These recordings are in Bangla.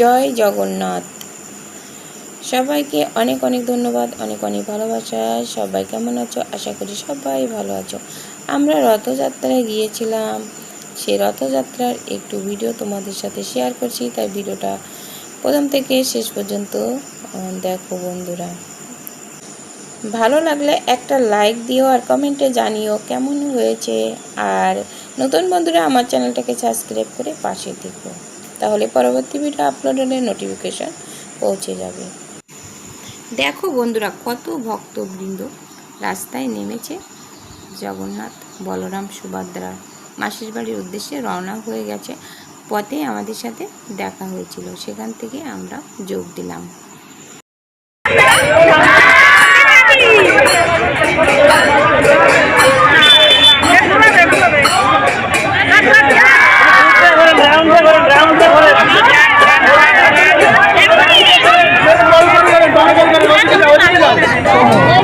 জয় জগন্নাথ। সবাইকে অনেক অনেক ধন্যবাদ, অনেক অনেক ভালোবাসা। সবাই কেমন আছো? আশা করি সবাই ভালো আছো। আমরা রথযাত্রায় গিয়েছিলাম। সেই রথযাত্রার একটু ভিডিও তোমাদের সাথে শেয়ার করছি, তাই ভিডিওটা প্রথম থেকে শেষ পর্যন্ত দেখো বন্ধুরা। ভালো লাগলে একটা লাইক দিও আর কমেন্টে জানিও কেমন হয়েছে। আর নতুন বন্ধুরা আমার চ্যানেলটাকে সাবস্ক্রাইব করে পাশে থেকো। তাহলে পরবর্তী ভিডিও আপলোড হলে নোটিফিকেশান পৌঁছে যাবে। দেখো বন্ধুরা, কত ভক্তবৃন্দ রাস্তায় নেমেছে জগন্নাথ বলরাম সুভদ্রা। মাসির বাড়ির উদ্দেশ্যে রওনা হয়ে গেছে, পথে আমাদের সাথে দেখা হয়েছিল। সেখান থেকে আমরা যোগ দিলাম। Thank you.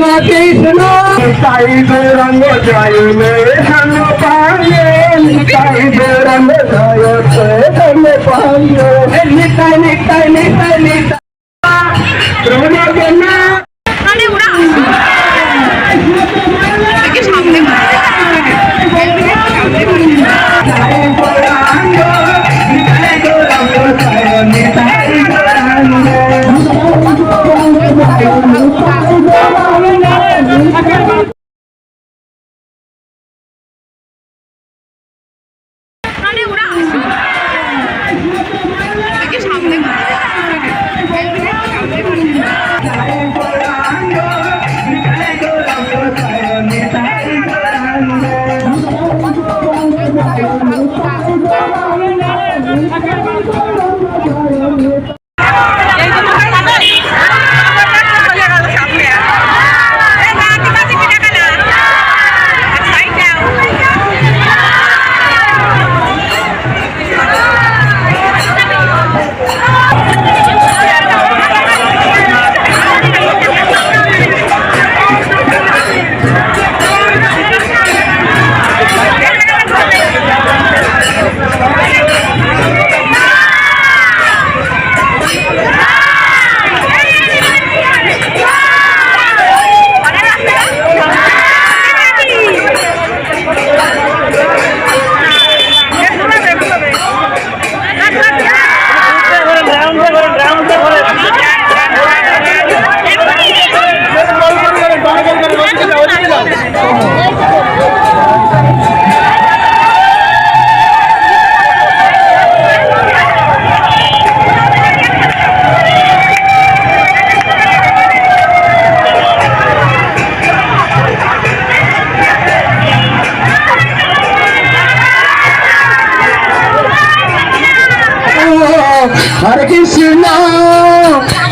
কৃষ্ণ কৃষ্ণ তাই রঙ্গ জয় মেরে সঙ্গ পায়ে তাই রঙ্গ জয় সঙ্গ পায়ে নিতাই নিতাই নিতাই নিতাই প্রণব না Hare Krishna,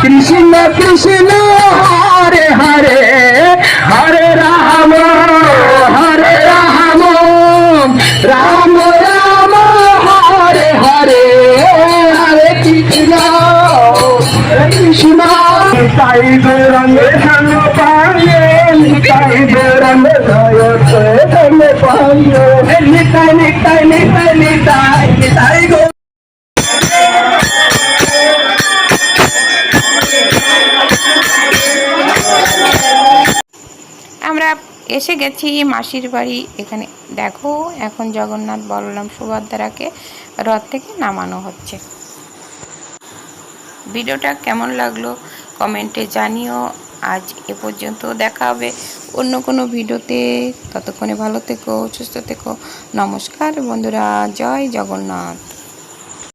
Krishna Krishna, Hare Hare, Hare Rama, Hare Rama, Rama Rama, Hare Hare, Hare Krishna, Hare Krishna. তাই রঙে সঙ্গ পায়ে তাই রঙে জয় সঙ্গ পায়ে নিতাই নিতাই নিতাই নিতাই নিতাই আমরা এসে গেছি মাসির বাড়ি এখানে। দেখো, এখন জগন্নাথ বলরাম সুভদ্রাকে রথ থেকে নামানো হচ্ছে। ভিডিওটা কেমন লাগল কমেন্টে জানিও। আজ এ পর্যন্ত দেখা হবে অন্য কোনো ভিডিওতে। ততক্ষণে ভালো থেকো, সুস্থ থেকো। নমস্কার বন্ধুরা, জয় জগন্নাথ।